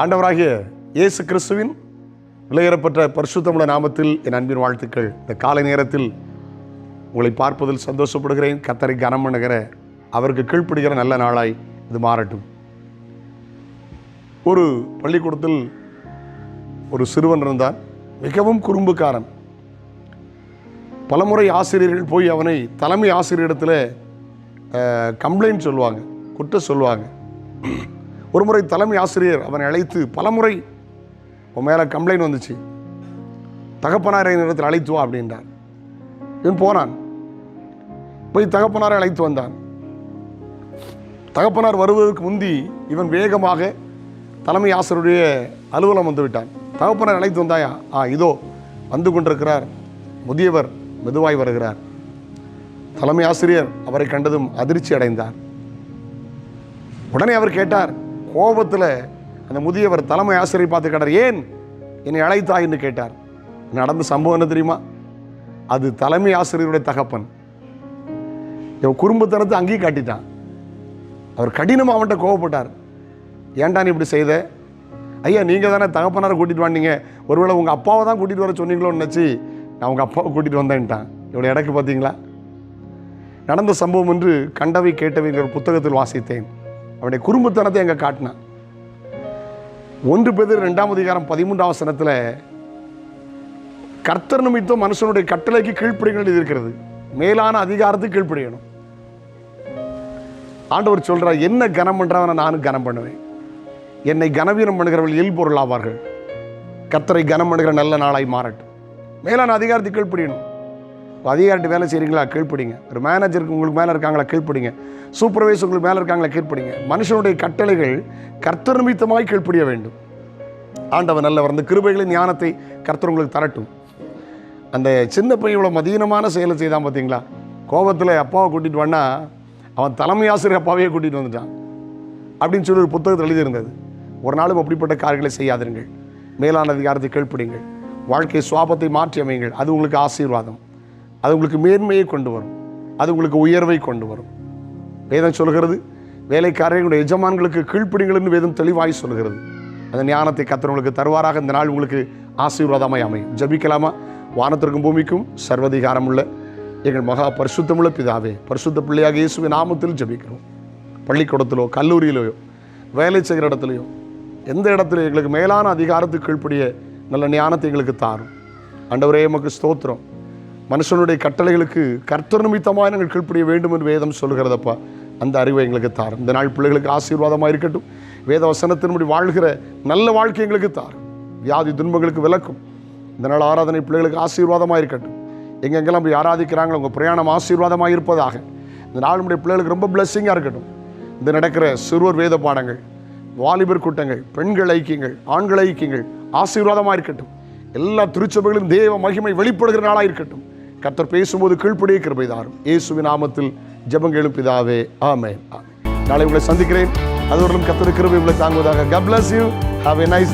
ஆண்டவராகிய இயேசு கிறிஸ்துவின் விலையேறப்பட்ட பரிசுத்தமுள்ள நாமத்தில் என் அன்பின் வாழ்த்துக்கள். இந்த காலை நேரத்தில் உங்களை பார்ப்பதில் சந்தோஷப்படுகிறேன். கத்தரை கனம் பண்ணுகிற அவருக்கு கீழ்ப்படுகிற நல்ல நாளாய் இது மாறட்டும். ஒரு பள்ளிக்கூடத்தில் ஒரு சிறுவன் இருந்தான். மிகவும் குறும்புக்காரன். பலமுறை ஆசிரியர்கள் போய் அவனை தலைமை ஆசிரியரிடத்தில் கம்ப்ளைண்ட் சொல்லுவாங்க குற்றம் சொல்லுவாங்க. ஒரு முறை தலைமை ஆசிரியர் அவனை அழைத்து பலமுறை உன் மேலே கம்ப்ளைண்ட் வந்துச்சு. தகப்பனாரை இடத்தில் அழைத்து வா அப்படின்றார் இவன் போனான். போய் தகப்பனாரை அழைத்து வந்தான். தகப்பனார் வருவதற்கு முந்தி இவன் வேகமாக தலைமை ஆசிரியருடைய அலுவலம் வந்து விட்டான். தகப்பனார் அழைத்து வந்தாயா? ஆ இதோ வந்து கொண்டிருக்கிறார். முதியவர் மெதுவாய் வருகிறார். தலைமை ஆசிரியர் அவரை கண்டதும் அதிர்ச்சி அடைந்தார். உடனே அவர் கேட்டார் கோபத்தில் அந்த முதியவர் தலைமை ஆசிரியர் பார்த்து கேட்டார் ஏன் என்னை அழைத்தா என்று கேட்டார். நடந்த சம்பவம் என்ன தெரியுமா? அது தலைமை ஆசிரியருடைய தகப்பன். இவன் குறும்புத்தனத்தை அங்கேயும் காட்டிட்டான். அவர் கடினமாக அவன்கிட்ட கோவப்பட்டார் ஏன்டா நீ இப்படி செய்த? ஐயா நீங்கள் தானே தகப்பனாரை கூட்டிகிட்டு வந்தீங்க. ஒருவேளை உங்கள் அப்பாவை தான் கூட்டிகிட்டு வர சொன்னீங்களோன்னு நினச்சி நான் உங்கள் அப்பாவை கூட்டிகிட்டு வந்தேன்ட்டான். இவ்வளோ இடக்கு பார்த்தீங்களா? நடந்த சம்பவம் என்று கண்டவை கேட்டவைங்கிற புத்தகத்தில் வாசித்தேன். அவனுடைய குறும்புத்தனத்தை அங்கே காட்டினான். ஒன்று பேர் ரெண்டாம் அதிகாரம் பதிமூன்றாம் சனத்தில் கர்த்தர் நிமித்தம் மனுஷனுடைய கட்டளைக்கு கீழ்ப்படிகள் இருக்கிறது. மேலான அதிகாரத்துக்கு கீழ்ப்படியணும். ஆண்டவர் சொல்கிறார் என்ன கனம் பண்ணுறவனை நானும் கனம் பண்ணுவேன். என்னை கனவீனம் பண்ணுகிறவர்கள் இயல்பொருள் ஆவார்கள் கர்த்தரை கனம் பண்ணுகிற நல்ல நாளாய் மாறட்டும். மேலான அதிகாரத்துக்கு கீழ்ப்படியணும். அதிகாரிட்டு வேலை செய்கிறீங்களா கீழ்ப்பிடிங்க. ஒரு மேனேஜருக்கு உங்களுக்கு மேலே இருக்காங்களா? கீழ்ப்பிடிங்க. சூப்பர்வைஸ் உங்களுக்கு மேலே இருக்காங்களா? கீழ்ப்பிடிங்க. மனுஷனுடைய கட்டளைகள் கர்த்தர் நிமித்தமாய் வேண்டும். ஆண்டவர் நல்லவர். அந்த கிருபைகளின் ஞானத்தை கர்த்தர் உங்களுக்கு தரட்டும். அந்த சின்ன பையன் இவ்வளோ மதீனமான செயலை செய்தான் பார்த்தீங்களா கோபத்தில் அப்பாவை கூட்டிகிட்டு வந்தா அவன் தலைமை ஆசிரியர் அப்பாவையே கூட்டிகிட்டு வந்துட்டான். அப்படின்னு சொல்லி ஒரு புத்தகத்தில் எழுதியிருந்தது. ஒரு நாளும் அப்படிப்பட்ட காரியங்களை செய்யாதிருங்கள் மேலான அதிகாரத்தை கீழ்ப்படிங்கள். வாழ்க்கை சுவாபத்தை மாற்றி அமையுங்கள் அது உங்களுக்கு ஆசீர்வாதம். அது உங்களுக்கு மேன்மையை கொண்டு வரும். அது உங்களுக்கு உயர்வை கொண்டு வரும். வேதம் சொல்கிறது வேலைக்காரர்களுடைய எஜமான்களுக்கு கீழ்ப்பிடிங்கள்னு வேதம் தெளிவாய் சொல்கிறது. அந்த ஞானத்தை கத்தவங்களுக்கு தருவாராக. இந்த நாள் உங்களுக்கு ஆசீர்வாதமாய் அமையும். ஜபிக்கலாமா? வானத்திற்கும் பூமிக்கும் சர்வதிகாரம் உள்ள எங்கள் மகா பரிசுத்தமுள்ள பிதாவே பரிசுத்த பிள்ளையாக இயேசுவை நாமத்தில் ஜபிக்கிறோம். பள்ளிக்கூடத்திலோ கல்லூரியிலோ வேலை செய்கிற இடத்துலையோ எந்த இடத்துல எங்களுக்கு மேலான அதிகாரத்துக்கு கீழ்ப்படிய நல்ல ஞானத்தை எங்களுக்கு தாரும். அண்டவரே எமக்கு ஸ்தோத்திரம். மனுஷனுடைய கட்டளைகளுக்கு கர்த்தர் நிமித்தமாக நாங்கள் கீழ்ப்படிய வேண்டும் என்று வேதம் சொல்கிறதப்பா அந்த அறிவை எங்களுக்கு தார் இந்த நாள் பிள்ளைகளுக்கு ஆசீர்வாதமாக இருக்கட்டும். வேத வசனத்தின்படி வாழ்கிற நல்ல வாழ்க்கை எங்களுக்கு தார் வியாதி துன்பங்களுக்கு விளக்கும் இந்த நாள் ஆராதனை பிள்ளைகளுக்கு ஆசீர்வாதமாக இருக்கட்டும். எங்கெங்கெல்லாம் போய் ஆராதிக்கிறாங்களோ உங்கள் பிரயாணம் ஆசீர்வாதமாக இருப்பதாக. இந்த நாள் நம்முடைய பிள்ளைகளுக்கு ரொம்ப பிளெஸ்ஸிங்காக இருக்கட்டும். இந்த நடக்கிற சிறுவர் வேத பாடங்கள் வாலிபர் கூட்டங்கள் பெண்கள் ஐக்கியங்கள் ஆண்கள் ஐக்கியங்கள் ஆசீர்வாதமாக இருக்கட்டும். எல்லா திருச்சபைகளும் தேவ மகிமை வெளிப்படுகிற நாளாக இருக்கட்டும். கர்த்தர் பேசும்போது கீழ்ப்படிய கிருபை தாரும் இயேசுவின் நாமத்தில் ஜெபங்களும் பிதாவே ஆமே நாளை உங்களை சந்திக்கிறேன். அதுவரையிலும் கர்த்தர் கிருபை உங்களை தாங்குவதாக. God you have a nice